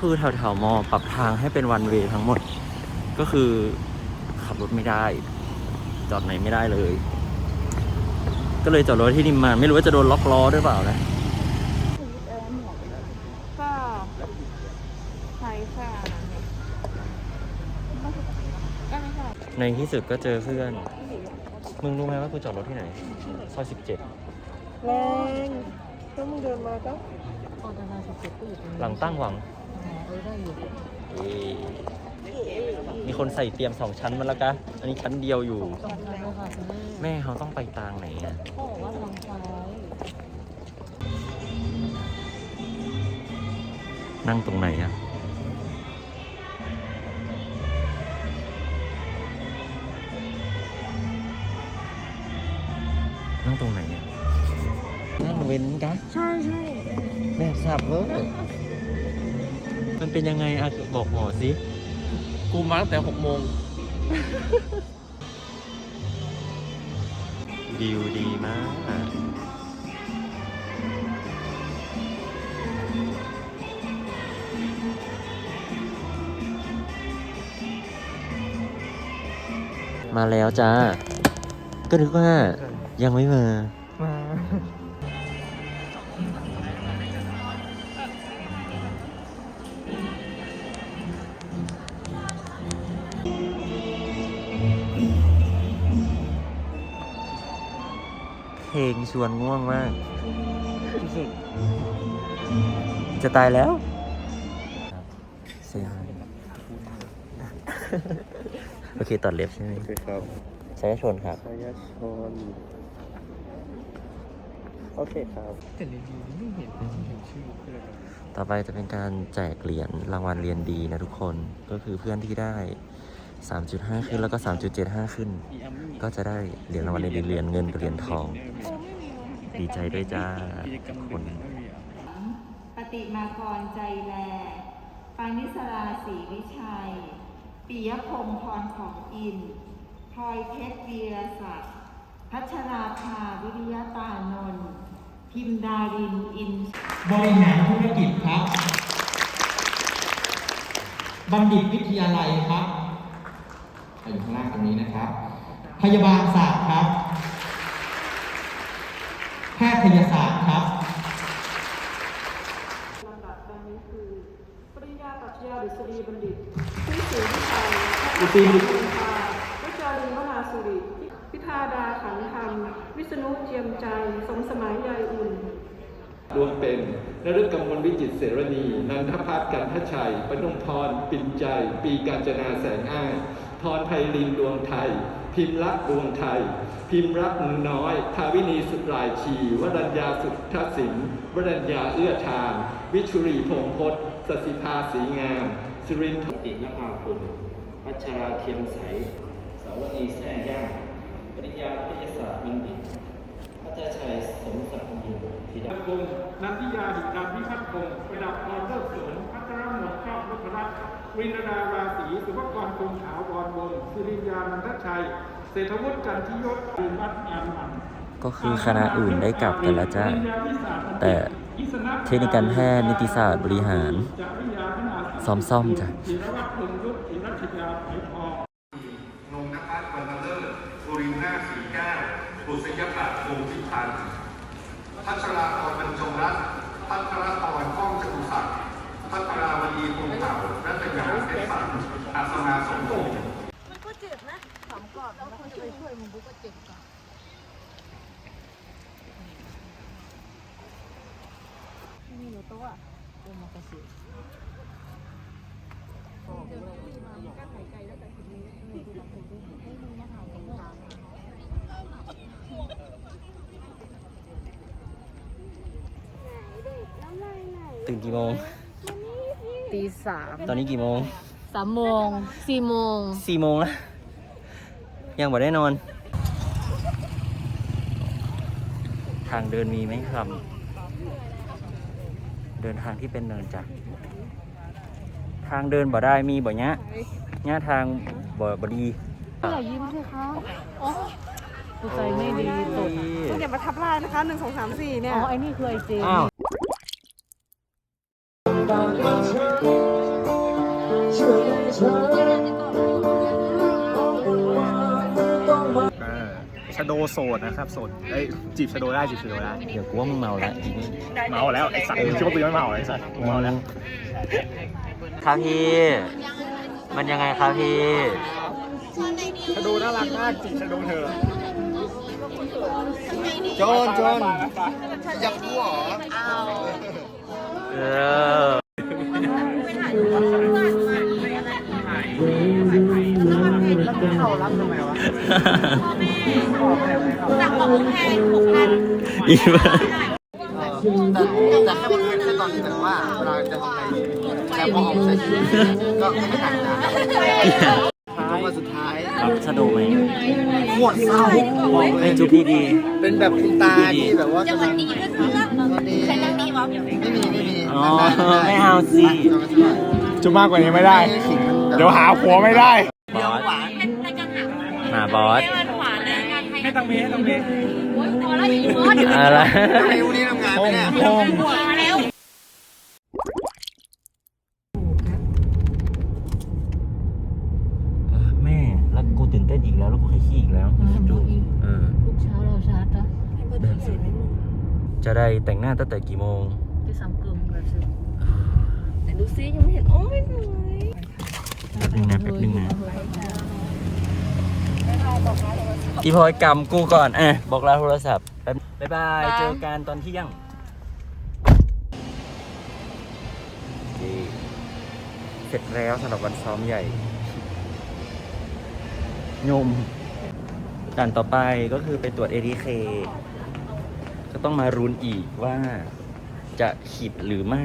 ก็คือแถวแถวๆมอปรับทางให้เป็นวันเวย์ทั้งหมด ก็คือขับรถไม่ได้ จอดไหนไม่ได้เลย ก็เลยจอดรถที่นิมมานไม่รู้ว่าจะโดนล็อกล้อด้วยเปล่านะก็ใช้แค่นั้นเองก็ไม่ใช่ในที่สุดก็เจอเพื่อน มึงรู้ไหมว่ากูจอดรถที่ไหนซอยสิบเจ็ดแรงก็มึงเดินมาก็ออกจากงานสิบเจ็ดก็อยู่ตรงนี้หลังตั้งหวัง อ๋อเออได้อยู่เย้มีคนใส่เตรียมสองชั้นมาแล้วกะ อันนี้ชั้นเดียวอยู่สองคันเลยค่ะคุณแม่แม่เขาต้องไปตางไหนอะพ่อบอกว่าทางซ้ายนั่งตรงไหนอะนั่งตรงไหนอะนั่งเว้นกะ ใช่ใช่แบบสับเวอร์ มันเป็นยังไงอะบอกหมอสิ กูมาตั้งแต่หกโมงวิวดีมาก มาแล้วจ้า ก็นึกว่ายังไม่มา งชวนง่วงมากจะตายแล้วเสียงโอเคตัดเล็บใช่ไหมโอเคครับใช้ชนครับชายชนโอเคครับแต่ในดีไม่เห็นเห็นชื่อเลยต่อไปจะเป็นการแจกเหรียญรางวัลเรียนดีนะทุกคนก็คือเพื่อนที่ได้ 3.5 ขึ้นแล้วก็ 3.75 ขึ้น ก็จะได้เหรียญรางวัลเรียนดีเหรียญเงินกับเหรียญทอง ดีใจด้วยจ้าทุกคนปฏิมากรใจแลปานิสราศรีวิชัยปิยพงศ์พรของอินพลอยเพชรวีรศักดิ์พัชราภาวิริยตานนท์พิมดารินอิน บริหารธุรกิจครับ บัณฑิตวิทยาลัยครับ อยู่ข้างล่างตรงนี้นะครับ พยาบาลศาสตร์ครับ แพทยศาสตร์ครับลำดับดังนี้คือปริญญาปรัชญาดุษฎีบัณฑิตผู้สูงวิชัยพัฒนาคุณภาวิจารีวนาสุริพิธาดาขันธรรม วิษณุเจียมใจ สมสมัยยายอุ่นรวมเป็นนฤกมลวิจิตรเสรณี นันทพัฒน์กันทชัยปนุมพร ปิ่นใจ ปีกาญจนาแสงอ้าย พรไพลินดวงไทย พิมพ์รักดวงไทย พิมพ์รักมือน้อย ทาวินีสุดรายชีวรัญญาสุทธศิลป์วรัญญาเอื้อทาน วิชุรีพงพศสสิภาสีงามสุรินทร์ตินภาคุณพัชราเคียมใสสาวนีแท่ย่างปริญญาวิทยาศาสตร์บัณฑิตพัชชัยสมศักดิ์ยินธิดาพงศ์นันทิยาหิดำพิพัฒน์พงศ์ประดับพรเลิศสนพัทรมนชอบนพรัตน์ วินดาราศีสุภกรคงขาวรวงศ์สิริยานันทชัย เศรษฐวุฒิจันทิยศภูมิวัฒน์อานหันก็คือคณะอื่นได้กลับกันแล้วจ้าแต่เทคนิคการแพทย์นิติศาสตร์บริหารซ้อมๆจ้ะจิรวัตรพงษ์ยุทธจิรัชยาไผ่ทองนงนภัสวรรณเลิศบุรินนาถสีแก้วบุษยปัตย์วงศ์พิพันธ์พัชราพรบรรจงรัตน์พัชรพรก้องจตุศักดิ์พัชราวดีพง อัศมาสมพงษ์มันก็เจ็บนะสามกรอบแล้วคนจะไปช่วยมึงบุ๊กก็เจ็บก่อนนี่อยู่ตัวโอมากาเสะไก่แล้วแต่ทีนี้ดูแบบดูให้มึงมากันว่าตื่นกี่โมง ตีสามตอนนี้กี่โมงสามโมงสี่โมงสี่โมงแล้วยังบ่ได้นอน ทางเดินมีไหมครับ เดินทางที่เป็นเนินจ้ะทางเดินบ่ได้มีบ่เนี้ยเนี้ยทางบ่บ่ดีอย่ายิ้มสิคะอ๋อกูใจไม่ดีตกคุณอย่ามาทับลายนะคะหนึ่งสองสามสี่เนี่ย อ๋อไอ้นี่คือไอเจ โดโสดนะครับโสดเอ้ยจีบชโดได้จีบชโดได้เดี๋ยวกูว่ามึงเมาแล้วอีนี่เมาแล้วไอ้สัตว์มึงคิดว่ากูยังไม่เมาไอ้สัตว์กูเมาแล้ว ครับพี่ มันยังไงครับพี่ชโดน่ารักมากจีบชโดเธอโจนโจนอยากรู้เหรอ เออ เขารักทำไมวะจากบอกแพงหกพันอีบ้าแต่แต่แค่มันเป็นแค่ตอนที่แบบว่าเวลาจะทำอะไรแต่พอออกใช้ชีวิตก็ไม่ต่างกันจนวันสุดท้ายรับชะโดไหมขวดเศร้าบอกเลให้ยจุ๊บดีเป็นแบบคุณตาที่แบบว่าจะวันดีด้วยซ้ำวันดีใช้นั่งดีวะไม่มีไม่มีๆอ๋อไม่เอาสิจุมากกว่านี้ไม่ได้ เดี๋ยวหาผัวไม่ได้บอสในการ หาหาบอสให้มันหวานเลยการให้ให้ตังเมให้ตังเมโอ้ยพอแล้วอีกมอสอะไรตังเมวันนี้ทำงานไหมเนี่ยหัวแล้วเออแม่แล้วกูตื่นเต้นอีกแล้วแล้วกูเคยขี้อีกแล้วดูเออทุกเช้าเราชาร์จนะจะได้แต่งหน้าตั้งแต่กี่โมงที่ซ้ำกึมแบบซึแต่ดูซิยังไม่เห็นโอ้ยสวยแป๊บนึงนะแป๊บนึงนะ อีพลอยกำกูก่อนอะบอกลาโทรศัพท์แป๊บบ๊ายบาย เจอกันตอนเที่ยงโอเคเสร็จแล้วสำหรับวันซ้อมใหญ่ยมด่านต่อไปก็คือไปตรวจ ATK ก็ต้องมารุนอีกว่าจะขีดหรือไม่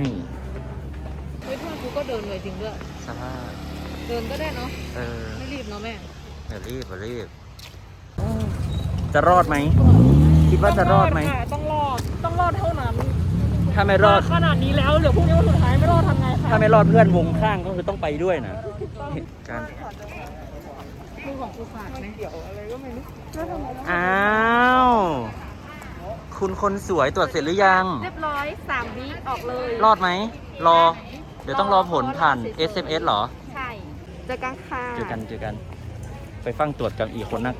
เฮ้ยพ่อกูก็เดินเลยจริงด้วยสภาพเดินก็ได้เนาะเออ ไม่รีบเนาะแม่ อย่ารีบอย่ารีบ จะรอดไหม คิดว่าจะรอดไหมต้องรอด ต้องรอดเท่านั้นถ้าไม่รอด ขนาดนี้แล้ว เดี๋ยวพรุ่งนี้วันสุดท้ายไม่รอดทำไงคะถ้าไม่รอดเพื่อนวงข้างก็คือต้องไปด้วยนะการมือของกูขาดไหมเดี๋ยวอะไรก็ไม่รู้อ้าว คุณคนสวยตรวจเสร็จหรือยัง เรียบร้อยสามวิออกเลยรอดไหม รอ เดี๋ยวต้องรอผลผ่าน SMS เหรอ ใช่เจอกันค่ะ เจอกันเจอกัน ไปฟังตรวจกับอีกคนนัก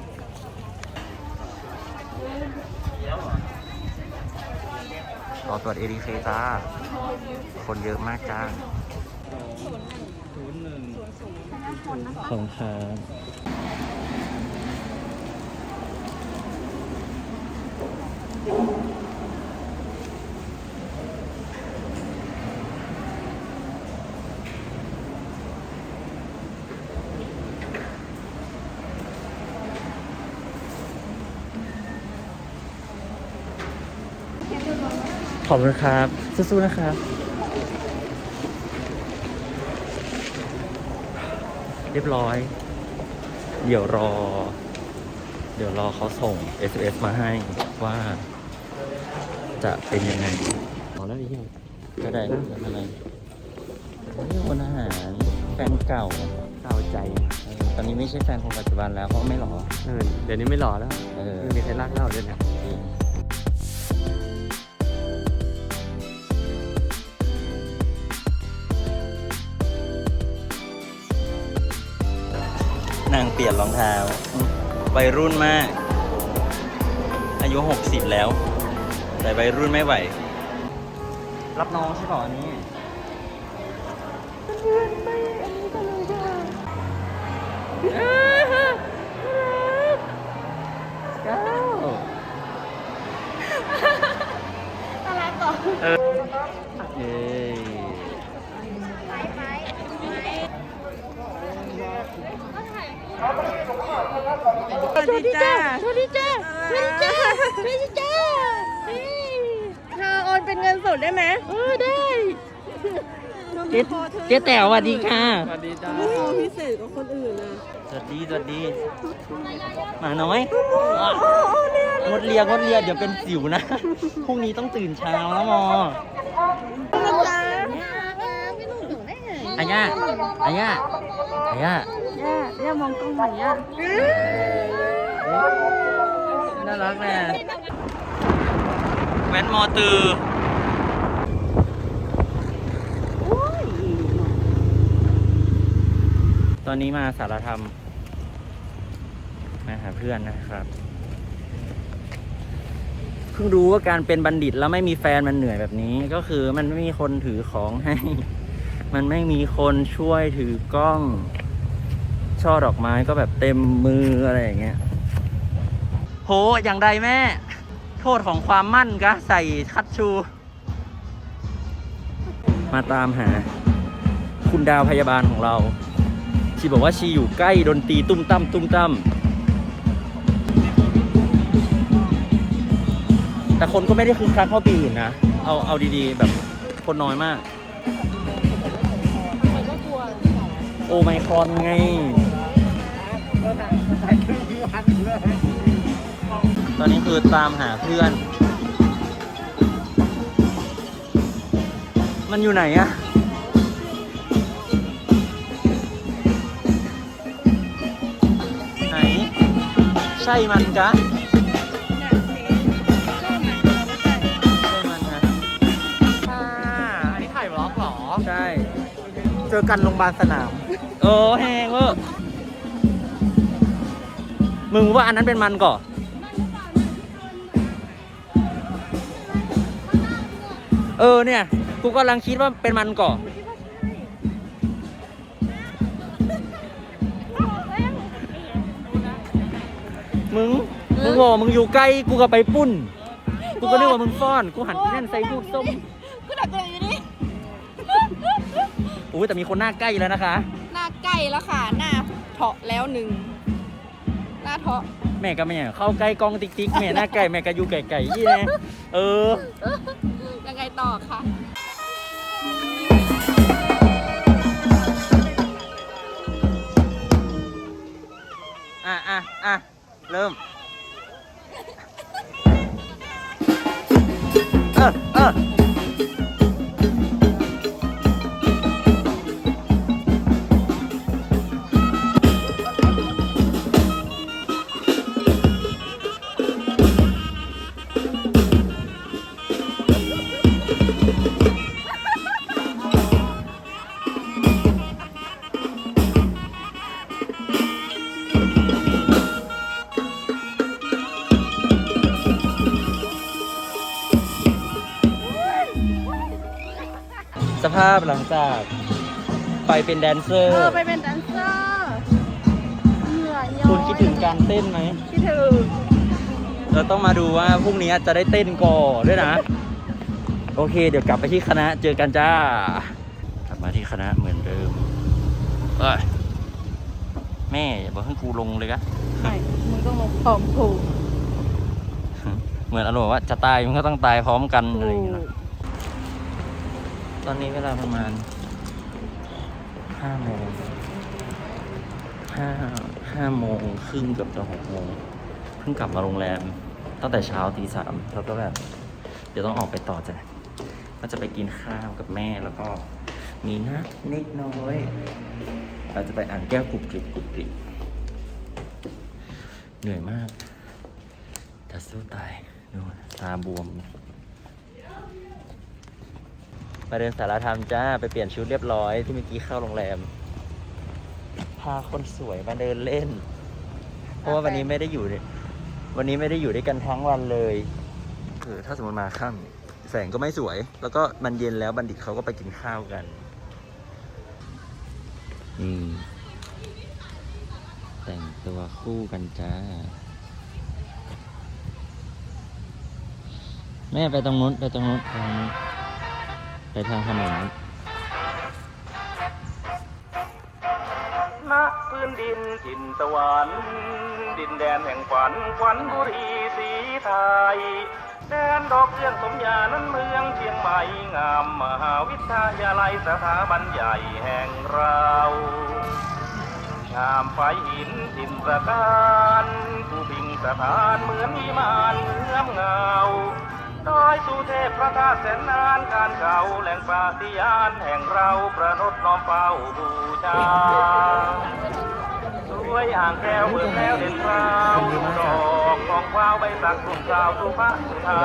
รอตรวจ ADK จ้า คนเยอะมากจ้าของครับ อบคุณครับ สู้ๆนะครับ เรียบร้อย เดี๋ยวรอ เดี๋ยวรอเขาส่ง SMS มาให้ว่าจะเป็นยังไงเอาแล้วนี่ก็ได้แล้วจะทำไมคนอาหารแฟนเก่าเก่าใจเออตอนนี้ไม่ใช่แฟนคนปัจจุบันแล้วเพราะไม่หรอเออเดี๋ยวนี้ไม่หล่อแล้วเออไม่มีใครรักเราด้วยนะ นางเปลี่ยนรองเท้าวัยรุ่นมาก อายุ 60 แล้ว แต่วัยรุ่นไม่ไหว รับน้องใช่ป่ะอันนี้เก้าน่ารักก่อนเออเย้ สวัสดีจ้าสวัสดีจ้าสวัสดีจ้าสวัสดีจ้าเธอโอนเป็นเงินสดได้ไหมเออได้เจ๊เจ๊แต๋วสวัสดีค่ะ สวัสดีจ้าพิเศษกว่าคนอื่นนะสวัสดีสวัสดีหมาน้อยอะงดเลียงดเลียเดี๋ยวเป็นสิวนะ พรุ่งนี้ต้องตื่นเช้าแล้วมออาย่าอาย่าอาย่า ย่าย่ามองกล้องหน่อยย่าน่ารักนะแว้นมอตือตอนนี้มาสารธรรมมาหาเพื่อนนะครับ เพิ่งรู้ว่าการเป็นบัณฑิตแล้วไม่มีแฟนมันเหนื่อยแบบนี้ ก็คือมันไม่มีคนถือของให้ มันไม่มีคนช่วยถือกล้อง ช่อดอกไม้ก็แบบเต็มมืออะไรอย่างเงี้ยโหอย่างใดแม่ โทษของความมั่นกะใส่คัดชู มาตามหา คุณดาวพยาบาลของเรา ชีบอกว่าชีอยู่ใกล้ดนตรีตุ้มตั้มตุ้มตั้มแต่คนก็ไม่ได้คึกคักเท่าปีอื่นนะ เอาเอาดีๆ แบบคนน้อยมาก โอไมครอนไง ตอนนี้คือตามหาเพื่อน มันอยู่ไหนอะไหน ใช่มันกะใช่มันฮะค่ะอันนี้ถ่ายบล็อกเหรอ ใช่ เจอกันโรงพยาบาลสนามโอ้แหงเวอร์ มึงว่าอันนั้นเป็นมันก่อเออเนี่ย กูกำลังคิดว่าเป็นมันก่อมึง มึงบอกมึงอยู่ใกล้ กูก็ไปปุ้น กูก็นึกว่ามึงซ่อน กูหันไปนั่นใส่ลูกส้มก็ดักตัวอยู่นี่อุ้ยแต่มีคนหน้าใกล้แล้วนะคะ หน้าใกล้แล้วค่ะ หน้าเถาะแล้วหนึ่ง หน้าเถาะแม่ก็ไม่อยากเข้าใกล้กล้องติ๊กติ๊กแม่หน้าไก่แม่ก็อยู่ไก่ไก่ยี่แน่เออ ยังไงต่อคะอะอะอะเริ่มเออเออ สภาพหลังจากไปเป็นแดนเซอเอร์ อไปเป็นแดนเซอร์เหนื่อยย้คุณคิดถึงการเต้นไหม คิดถึงเราต้องมาดูว่าพรุ่งนี้จะได้เต้นก่อด้วยนะ โอเค เดี๋ยวกลับไปที่คณะเจอกันจ้า กลับมาที่คณะเหมือนเดิมเอ้ยแม่อย่าบอกให้กูลงเลยกะไม่มึงต้องลงพร้อมถูกเหมือนอารมณ์ว่าจะตายมันก็ต้องตายพร้อมกันอะไรอย่างเงี้ยนะ ตอนนี้เวลาประมาณห้าโมงห้าห้าโมงครึ่งเกือบจะหกโมงเพิ่งกลับมาโรงแรม ตั้งแต่เช้าตีสามแล้วก็แบบ เดี๋ยวต้องออกไปต่อจ้ะก็จะไปกินข้าวกับแม่แล้วก็มีนัดนิดน้อยเราจะไปอ่านแก้วกรุบกริบกรุบกริบเหนื่อยมากแต่สู้ตายดูตาบวม มาเดินสารธรรมจ้า ไปเปลี่ยนชุดเรียบร้อยที่เมื่อกี้เข้าโรงแรม พาคนสวยมาเดินเล่น เพราะว่าวันนี้ไม่ได้อยู่เนี่ยวันนี้ไม่ได้อยู่ด้วยกันทั้งวันเลยเออถ้าสมมติมาค่ำแสงก็ไม่สวย แล้วก็มันเย็นแล้วบัณฑิตเขาก็ไปกินข้าวกันนี่แต่งตัวคู่กันจ้า แม่ไปตรงนู้นไปตรงนู้นไปทางนู้น ไปทางถนนณพื้นดินถิ่นสวรรค์ดินแดนแห่งฝันขวัญบุรีสีไทย แดนดอกเรื่องสมญานั้นเมืองเชียงใหม่งามมหาวิทยาลัยสถาบันใหญ่แห่งเรางามไฟหินถิ่นประการผู้พิงสถานเหมือนมีมานเงื่อมเงา ดอยสุเทพพระธาตุแสนนานการเก่าแหล่งปราฏิยานแห่งเราประนดน้อมเฝ้าบูชาสวยอ่างแก้วเมืองแล้วเด่นพราวดอกทองพราวใบสักกลุ่มสาวสุภาสุธา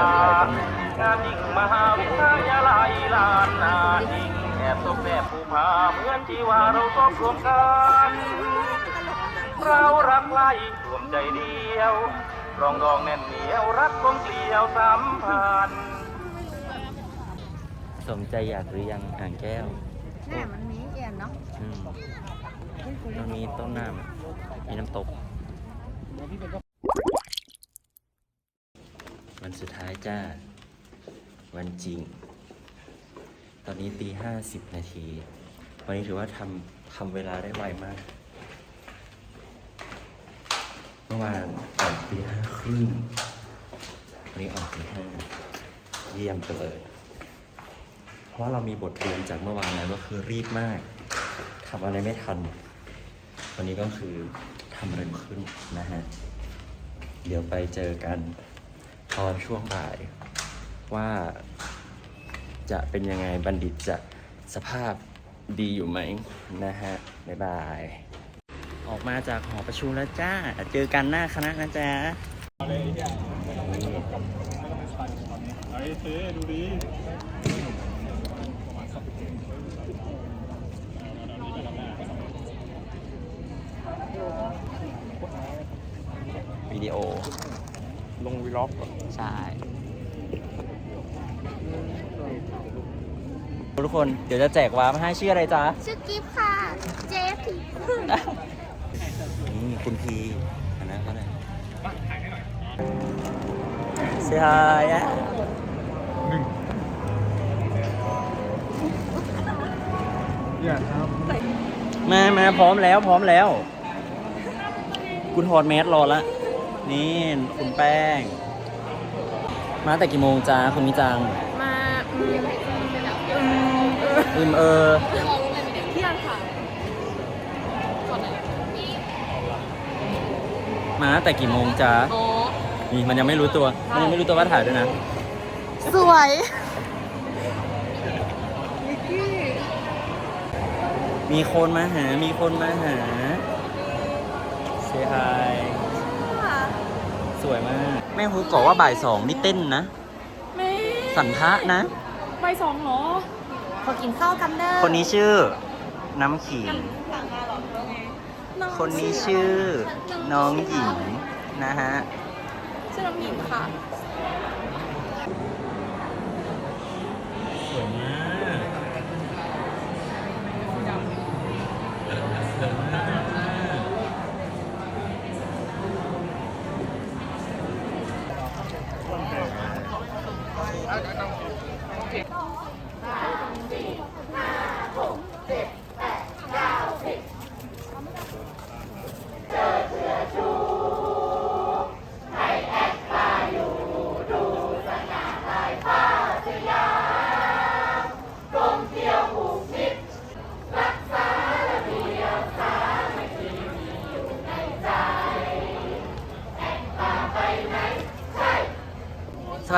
งานยิ่งมหาวิทยาลัยลานนายิ่งแอบซบแนบภูผาเหมือนที่ว่าเราซบรวมกันเรารักไล่รวมใจเดียว รองรองแน่นเหนียวรักกลมเกลียวสัมพันธ์สมใจอยากหรือยังอ่างแก้วแน่มันมีเอียนเนาะอืมมันมีต้นน้ำมีน้ำตก วันสุดท้ายจ้า วันจริง ตอนนี้ตีห้าสิบนาที วันนี้ถือว่าทำทำเวลาได้ไวมากเมื่อวานออกตีห้าครึ่งวันนี้ออกตีห้าเยี่ยมไปเลย เพราะเรามีบทเรียนจากเมื่อวานแล้วก็คือรีบมากทำอะไรไม่ทัน วันนี้ก็คือทำเร็วขึ้นนะฮะ เดี๋ยวไปเจอกันตอนช่วงบ่ายว่าจะเป็นยังไงบัณฑิตจะสภาพดีอยู่ไหมนะฮะ บ๊ายบาย ออกมาจากหอประชุมแล้วจ้า เจอกันหน้าคณะนะจ๊ะวิดีโอ ลงวีล็อกใช่ ทุกคนเดี๋ยวจะแจกวาร์ปให้ชื่ออะไรจ๊ะ ชื่อกิฟต์ค่ะ เจฟทีนี่ คุณพีอันนั้นเขาเลยเสียหายอะมามาพร้อมแล้วพร้อมแล้วคุณถอดแมสรอละ นี่คุณแป้ง มาแต่กี่โมงจ้าคุณมิจัง มาอืมอืมอืมเออ มาแต่กี่โมงจ้าอ๋อนี่มันยังไม่รู้ตัว มันยังไม่รู้ตัวว่าถ่ายด้วยนะ สวยมีคนมาหา มีคนมาหาเซฮายสวยมาก แม่ฮูบอกว่าบ่ายสองนี่เต้นนะแม่สันทะนะไปสองเหรอ พอกินข้าวกันเด้อคนนี้ชื่อ น้ำขิง คนนี้ชื่อน้องหญิงนะฮะ ชื่อน้องหญิงค่ะ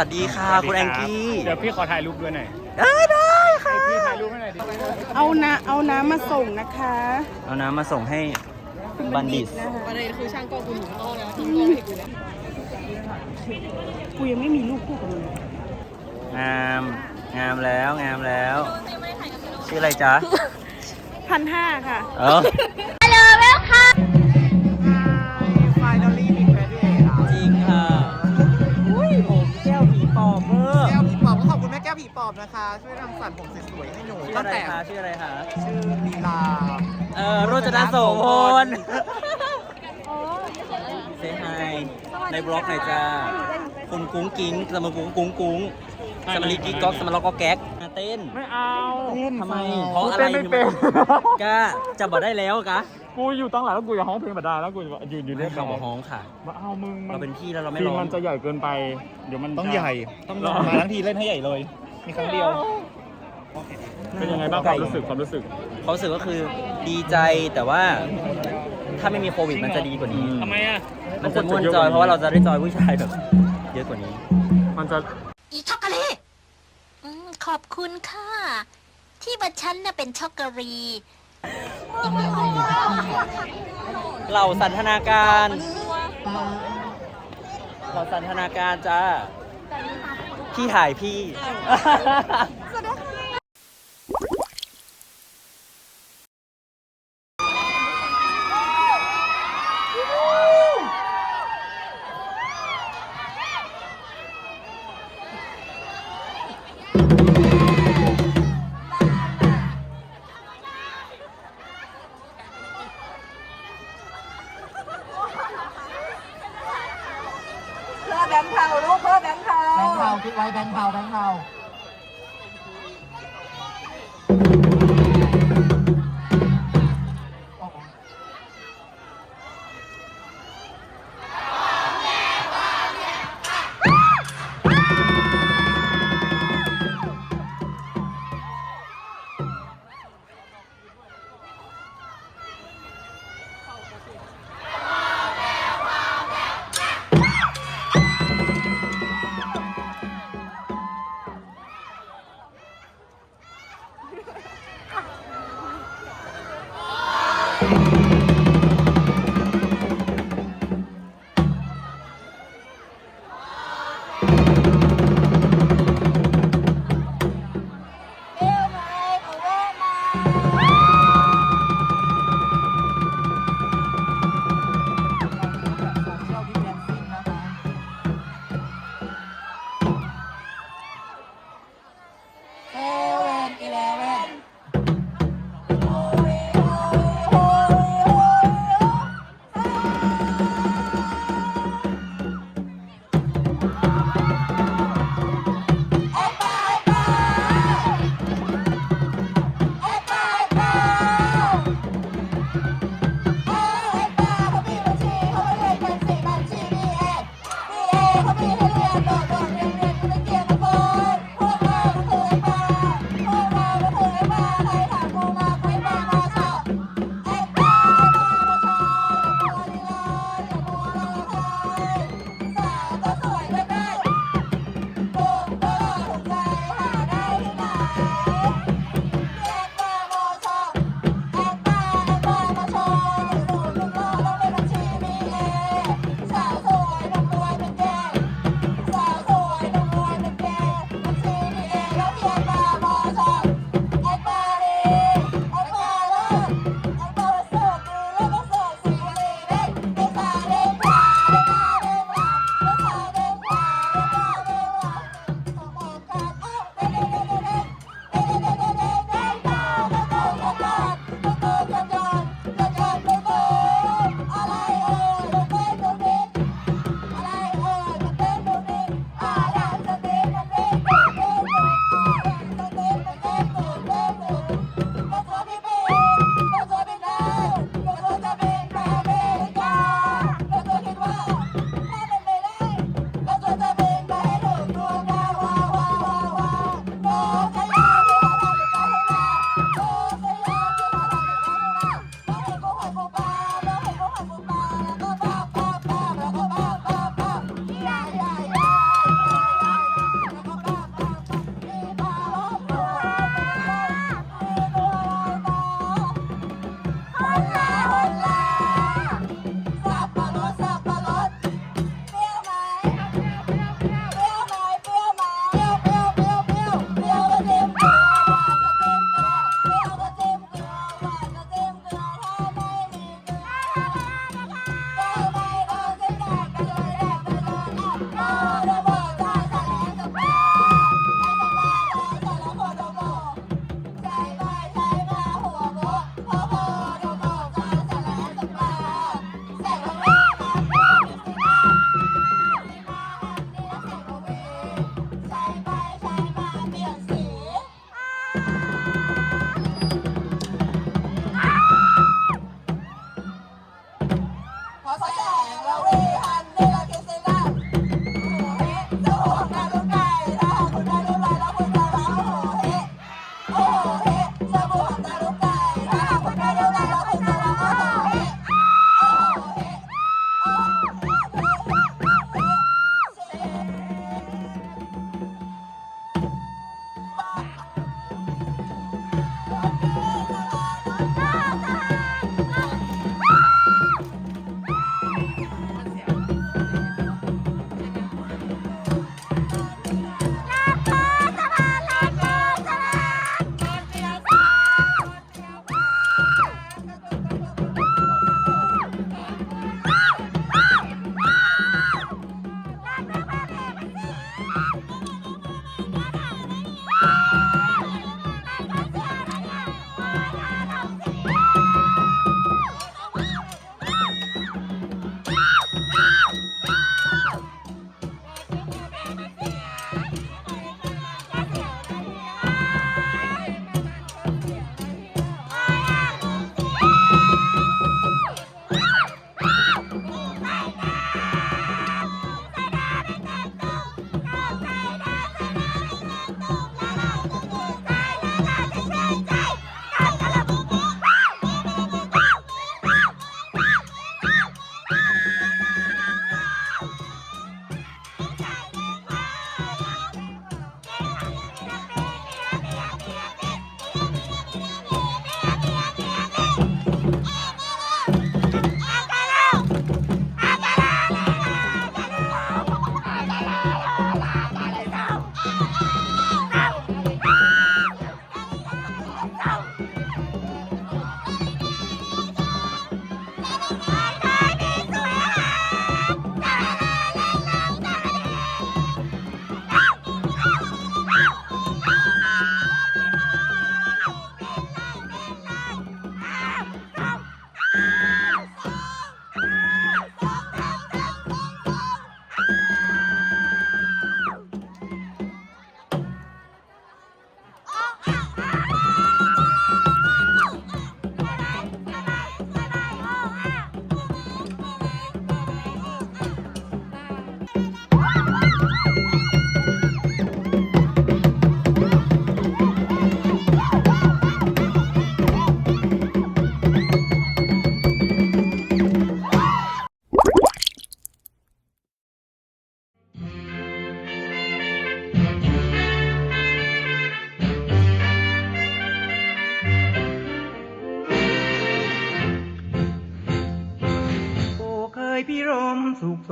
วัสดีค่ะ คุณแองกี้เดี๋ยวพี่ขอถ่ายรูปด้วยหน่อยได้ได้ค่ะพี่ถ่ายรูปให้หน่อยดิเอาน้ำเอาน้ำมาส่งนะคะ เอาน้ำมาส่งให้บัณฑิตประเด็นคือช่างกล้องกูหนูต้องแล้วทิ้งกล้องให้กูแล้วกูยังไม่มีรูปคู่กับมึงงามงามแล้วงามแล้ว ชื่ออะไรจ๊ะพันห้าค่ะเออ อบเวอร์แก้วผีปอบก็ขอบคุณแม่แก้วผีปอบนะคะ ช่วยทำสันผมสวยๆให้หนูชื่อตั้อะงไรแต่คะชื่ออะไรคะชื่อลีลาเออโรจนาโสพลเซฮายในบล็อกหน่อยจ้าคุณกุ้งกิ้งสมกุ้งกุ้งกุ้งสมริกิ๊กก๊อกสมล็อกก็แก๊กมา เต้นไม่เอาทำไมเพราะอะไรเต้นไม่เป็นกล้าจะบอกได้แล้วกะกูอยู่ตั้งหลังแล้วกูจะห้องเพลงมาได้แล้วกูอยู่อยู่ไม่เรียบคำว่าฮ้องค่ะมาเอามึงมันเราเป็นพี่แล้วเราไม่ทีร้มองมันจะใหญ่เกินไป เดี๋ยวมันต้องจะใหญ่ต้องมาทั้งทีเล่นให้ใหญ่เลย มีครั้งเดียวเป็นยังไงบ้างความรู้สึกความรู้สึกความรู้สึกก็คือดีใจแต่ว่าถ้าไม่มีโควิดมันจะดีกว่านี้ทำไมอะมันจะม่วนจอยเพราะว่าเราจะได้จอยผู้ชายแบบเยอะกว่านี้ มันจะอีช็อกโกแลต อืมขอบคุณค่ะ ที่บัตรฉันน่ะเป็นช็อกโกแลตเหล่าสันทนาการ เหล่าสันทนาการจ้า พี่ถ่ายพี่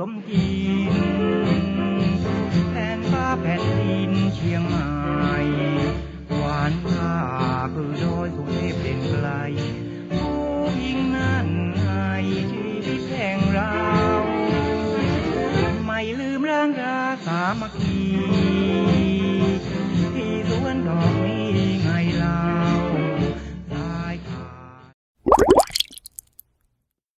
สุขสมจ